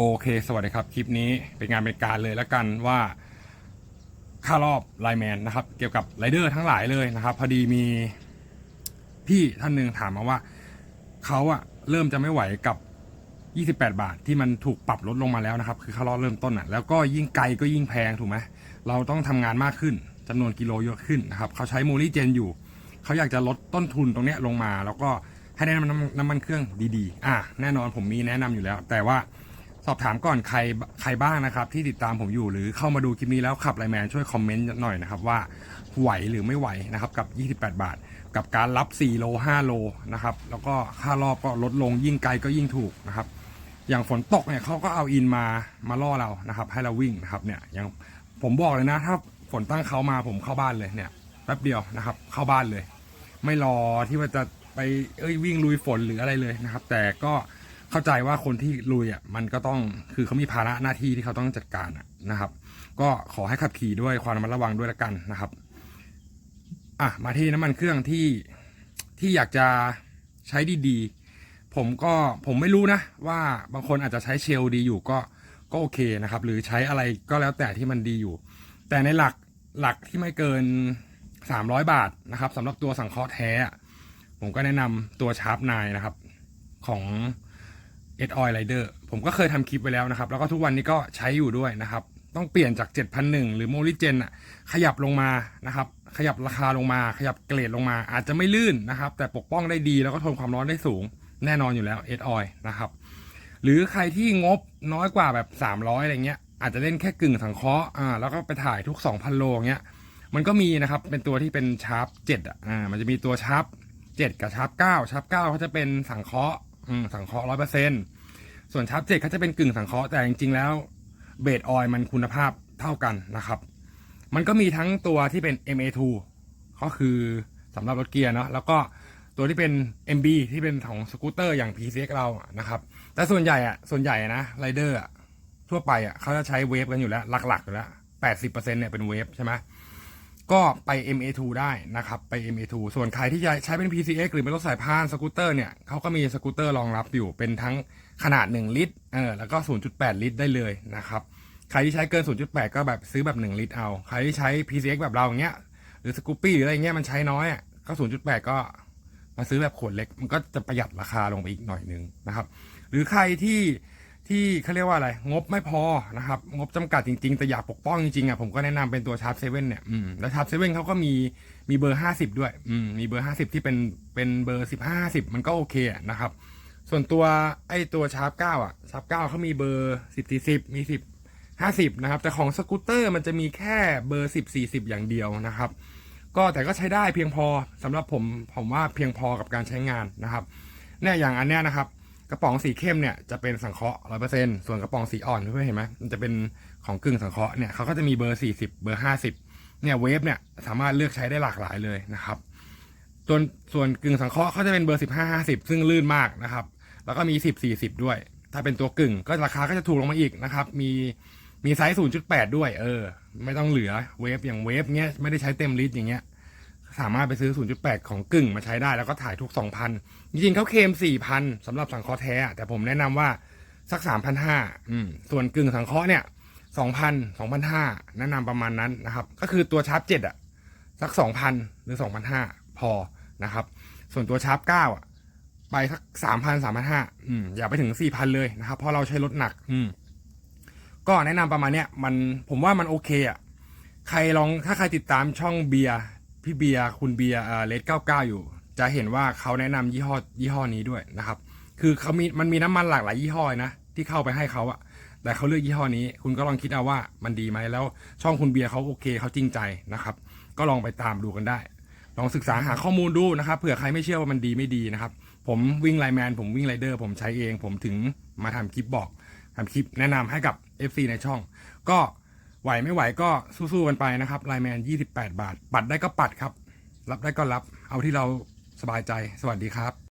โอเค สวัสดีครับ คลิปนี้เป็นงานเป็นการเลยแล้วกันว่าค่ารอบไลแมนนะครับ เกี่ยวกับไรเดอร์ทั้งหลายเลยนะครับ พอดีมีพี่ท่านหนึ่งถามมาว่าเขาอะเริ่มจะไม่ไหวกับ 28 บาทที่มันถูกปรับลดลงมาแล้วนะครับ คือค่ารอบเริ่มต้นอะแล้วก็ยิ่งไกลก็ยิ่งแพงถูกไหมเราต้องทำงานมากขึ้นจำนวนกิโลเยอะขึ้นนะครับเขาใช้มูลี่เจนอยู่เขาอยากจะลดต้นทุนตรงเนี้ยลงมา แล้วก็ให้ได้น้ำมันน้ำมันเครื่องดีๆ อะแน่นอนผมมีแนะนำอยู่แล้ว แต่ว่า สอบถามก่อนใครใครบ้างนะครับ ที่ติดตามผมอยู่หรือเข้ามาดูคลิปนี้แล้วขับไลแมนช่วยคอมเมนต์หน่อยนะครับว่าไหวหรือไม่ไหวนะครับกับ 28 บาท กับการรับ 4 โล 5 โลนะครับแล้วก็ค่ารอบก็ลดลงยิ่งไกลก็ยิ่งถูกนะครับ อย่างฝนตกเนี่ยเขาก็เอาอินมามาล่อเรานะครับ ให้เราวิ่งนะครับเนี่ยอย่างผมบอกเลยนะถ้าฝนตั้งเขามาผมเข้าบ้านเลยเนี่ยแป๊บเดียวนะครับ เข้าบ้านเลย ไม่รอที่ว่าจะไปเอ้ยวิ่งลุยฝนหรืออะไรเลยนะครับ แต่ก็ เข้าใจว่าคนที่ลุยอะมันก็ต้องคือเขามีภาระหน้าที่ที่เขาต้องจัดการอะนะครับ ก็ขอให้ขับขี่ด้วยความระมัดระวังด้วยละกันนะครับอะมาที่น้ำมันเครื่องที่ที่อยากจะใช้ดีๆ ผมก็ผมไม่รู้นะว่าบางคนอาจจะใช้เชลดีอยู่ก็ก็โอเคนะครับ หรือใช้อะไรก็แล้วแต่ที่มันดีอยู่ แต่ในหลักหลักที่ไม่เกิน 300 บาทนะครับสำหรับตัวสังเคราะห์แท้ ผมก็แนะนำตัวชาร์ปนนะครับ ของ เอ็ดออยไลเดอร์ผมก็เคยทำคลิปไปแล้วนะครับ แล้วก็ทุกวันนี้ก็ใช้อยู่ด้วยนะครับ ต้องเปลี่ยนจาก 7,001 หรือโมลิเจนอะขยับลงมานะครับ ขยับราคาลงมา ขยับเกรดลงมา อาจจะไม่ลื่นนะครับ แต่ปกป้องได้ดีแล้วก็ทนความร้อนได้สูง แน่นอนอยู่แล้วเอ็ดออยนะครับหรือใครที่งบน้อยกว่าแบบ 300อะไรเงี้ยอาจจะเล่นแค่กึ่งสังเคราะห์อ่าแล้วก็ไปถ่ายทุก 2,000 โลเงี้ยมันก็มีนะครับ เป็นตัวที่เป็นชาร์ป7อะอ่ามันจะมีตัวชาร์ป7กับชาร์ป9ชาร์ป9เขาจะเป็นสังเคราะห์ สังเคราะห์ร้อยเปอร์เซ็นต์ส่วนชาร์ปเจ็ดเขาจะเป็นกึ่งสังเคราะห์แต่จริงๆแล้วเบสออยมันคุณภาพเท่ากันนะครับ มันก็มีทั้งตัวที่เป็น MA2 ก็คือสำหรับรถเกียร์เนาะแล้วก็ตัวที่เป็น MB ที่เป็นของสกูตเตอร์อย่าง PCX เรานะครับ แต่ส่วนใหญ่อะส่วนใหญ่นะไรเดอร์ทั่วไปอะเขาจะใช้เวฟกันอยู่แล้ว หลักๆอยู่แล้ว80%เนี่ยเป็นเวฟใช่ไหม ก็ไป MA2 ได้นะครับไป MA2 ส่วนใครที่จะใช้เป็น PCX หรือเป็นรถสายพานสกูตเตอร์เนี่ยเขาก็มีสกูตเตอร์รองรับอยู่เป็นทั้งขนาด 1 ลิตรเออแล้วก็ 0.8 ลิตรได้เลยนะครับใครที่ใช้เกิน 0.8 ก็แบบซื้อแบบ 1 ลิตรเอาใครที่ใช้ PCX แบบเราอย่างเงี้ยหรือสกูปปี้หรืออะไรเงี้ยมันใช้น้อยอะก็ 0.8 ก็มาซื้อแบบขวดเล็ก มันก็จะประหยัดราคาลงไปอีกหน่อยนึงนะครับหรือใครที่ ที่เขาเรียกว่าอะไร งบไม่พอนะครับ งบจำกัดจริง ๆ แต่อยากปกป้องจริงๆอะผมก็แนะนำเป็นตัวชาร์ปเซเว่นเนี่ยอืมแล้วชาร์ปเซเว่นเขาก็มีมีเบอร์ห้าสิบด้วยอืมมีเบอร์ห้าสิบที่เป็นเป็นเบอร์สิบห้าสิบมันก็โอเคนะครับ ส่วนตัวไอ้ตัวชาร์ปเก้าอะชาร์ปเก้าเขามีเบอร์สิบสี่สิบมีสิบห้าสิบนะครับ แต่ของสกูตเตอร์มันจะมีแค่เบอร์สิบสี่สิบอย่างเดียวนะครับ ก็แต่ก็ใช้ได้เพียงพอสำหรับผมผมว่าเพียงพอกับการใช้งานนะครับเนี่ยอย่างอันเนี้ยนะครับ กระป๋องสีเข้มเนี่ยจะเป็นสังเคราะห์ร้อยเปอร์เซ็นส่วนกระป๋องสีอ่อนเพื่อนๆเห็นไหมมันจะเป็นของกึ่งสังเคราะห์เนี่ยเขาก็จะมีเบอร์สี่สิบเบอร์ห้าสิบเนี่ยเวฟเนี่ยสามารถเลือกใช้ได้หลากหลายเลยนะครับส่วนส่วนกึ่งสังเคราะห์เขาจะเป็นเบอร์สิบห้าห้าสิบซึ่งลื่นมากนะครับ แล้วก็มีสิบสี่สิบด้วย ถ้าเป็นตัวกึ่งก็ราคาก็จะถูกลงมาอีกนะครับ มีมีไซส์ศูนย์จุดแปดด้วย เออ ไม่ต้องเหลือเวฟอย่างเวฟเนี้ยไม่ได้ใช้เต็มลิตรอย่างเงี้ย สามารถไปซื้อ 0.8 ของกึ่งมาใช้ได้แล้วก็ถ่ายทุก 2,000 จริงๆเขาเคลม4,000สำหรับสังเคราะห์แท้อะแต่ผมแนะนำว่าสัก 3,500อืมส่วนกึ่งสังเคราะห์เนี่ย 2,000 2,500 แนะนำประมาณนั้นนะครับ ก็คือตัวชาร์ป7อะ สัก 2,000 หรือ 2,500 พอนะครับ ส่วนตัวชาร์ป9อะ ไปสัก 3,000 3,500อืมอย่าไปถึง 4,000 เลยนะครับ เพราะเราใช้รถหนัก อืมก็แนะนำประมาณเนี้ยมันผมว่ามันโอเคอะใครลองถ้าใครติดตามช่องเบียร์ พี่เบียร์คุณเบียร์เลดเก้าเก้าอยู่ จะเห็นว่าเขาแนะนำยี่ห้อยี่ห้อนี้ด้วยนะครับ คือเขามีมันมีน้ำมันหลากหลายยี่ห้อนะที่เข้าไปให้เขาอะแต่เขาเลือกยี่ห้อนี้ คุณก็ลองคิดเอาว่ามันดีไหมแล้วช่องคุณเบียร์เขาโอเคเขาจริงใจนะครับ ก็ลองไปตามดูกันได้ ลองศึกษาหาข้อมูลดูนะครับเผื่อใครไม่เชื่อว่ามันดีไม่ดีนะครับ ผมวิ่งไลแมนผมวิ่งไรเดอร์ผมใช้เอง ผมถึงมาทำคลิปบอกทำคลิปแนะนำให้กับ FC ในช่อง ก็ ไหวไม่ไหวก็สู้ๆกันไปนะครับไลน์แมน 28 บาท ปัดได้ก็ปัดครับ รับได้ก็รับ เอาที่เราสบายใจ สวัสดีครับ